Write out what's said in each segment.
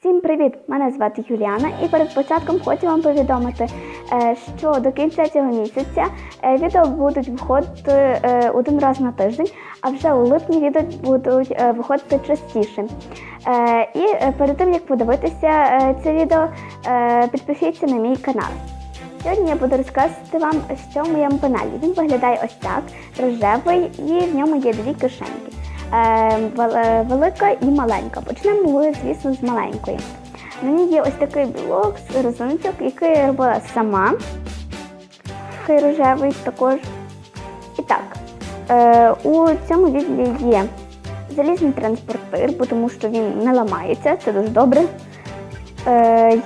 Всім привіт! Мене звати Юліана, і перед початком хочу вам повідомити, е, що до кінця цього місяця е, відео будуть виходити е, один раз на тиждень, а вже у липні відео будуть виходити частіше. І перед тим як подивитися це відео, підпишіться на мій канал. Сьогодні я буду розказувати вам, що в моєму каналі. Він виглядає ось так, рожевий, і в ньому є дві кишеньки. Е, е, велика і маленька. Почнемо ми, звісно, з маленької. На ній є ось такий білок з розиночок, який я робила сама. Такий рожевий також. І так, е, у цьому відділі є залізний транспортир, тому що він не ламається, це дуже добре.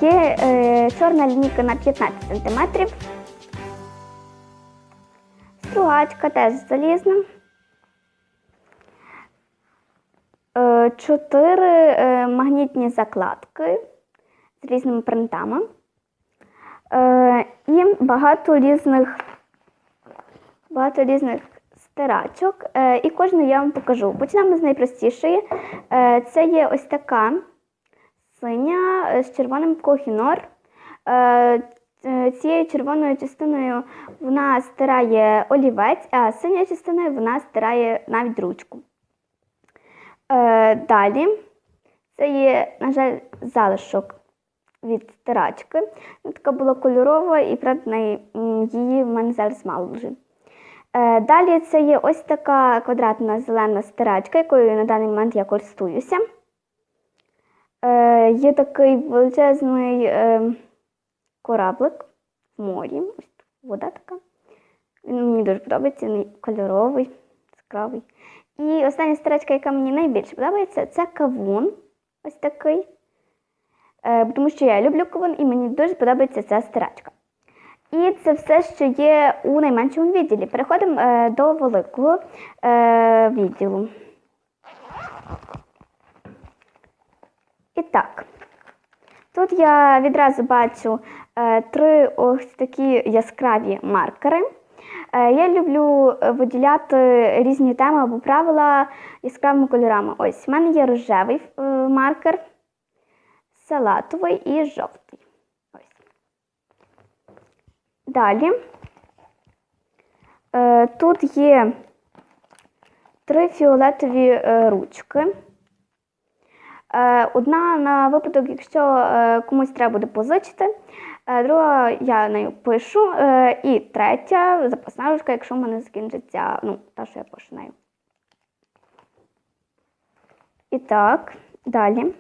Є чорна лінійка на 15 см. Стругачка теж залізна. Е, Чотири е, магнітні закладки з різними принтами. Е, І багато різних, багато різних стирачок. Е, І кожну я вам покажу. Почнемо з найпростішої. Це є ось така синя з червоним кохінор. Цією червоною частиною вона стирає олівець, а синьою частиною вона стирає навіть ручку. Е, Далі це є, на жаль, залишок від стирачки. Вона така була кольорова і правда її в мене зараз мало лежить. Е, Далі це є ось така квадратна зелена стирачка, якою на даний момент я користуюся. Е, Є такий величезний е, кораблик в морі. Ось вода така. Він мені дуже подобається, він кольоровий, яскравий. І остання стрічка, яка мені найбільше подобається, це кавун. Ось такий. Е, тому що я люблю кавун і мені дуже подобається ця стирачка. І це все, що є у найменшому відділі. Переходимо е, до великого е, відділу. І так, тут я відразу бачу е, три ось такі яскраві маркери. Е, Я люблю е, виділяти різні теми або правила яскравими кольорами. Ось, в мене є рожевий е, маркер, салатовий і жовтий. Далі. Тут є три фіолетові ручки. Одна на випадок, якщо комусь треба буде позичити, друга я нею пишу, е, і третя запасна ручка, якщо в мене закінчиться, ну, та, що я пишу нею. І так, далі.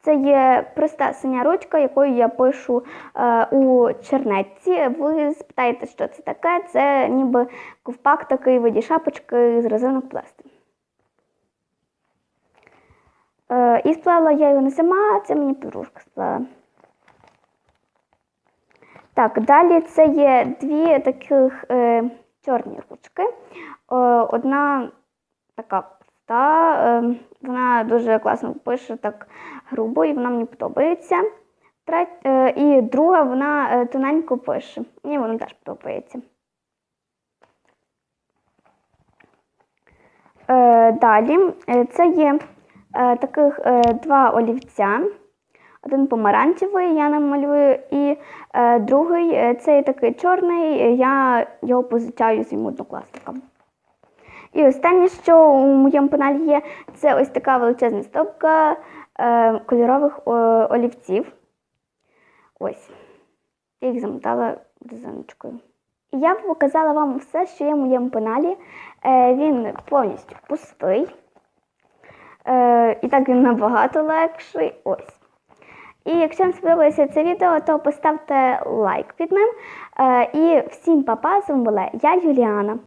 Це є проста синя ручка, якою я пишу е, у чернетці. Ви спитаєте, що це таке? Це ніби ковпак такий в виді шапочки з резинок пластику. Е, і сплела я його не сама, це мені подружка сплела. Так, далі це є дві таких е, чорні ручки. Е, одна така проста, е, вона дуже класно пише так грубо, і вона мені подобається. Треть, е, і друга вона е, тоненько пише. Мені вона теж подобається. Е, далі е, це є е, таких е, два олівця. Один помаранчевий я намалюю, і е, другий е, цей такий чорний, е, я його позичаю своїм однокласникам. І останнє, що у моєму каналі є, це ось така величезна стопка е, кольорових е, олівців. Ось. Я їх замотала резиночкою. І я показала вам все, що є в моєму каналі. Е, він повністю пустий. Е, і так він набагато легший. Ось. І якщо вам сподобалося це відео, то поставте лайк під ним. Е, і всім па-па, з вами була я, Юліана.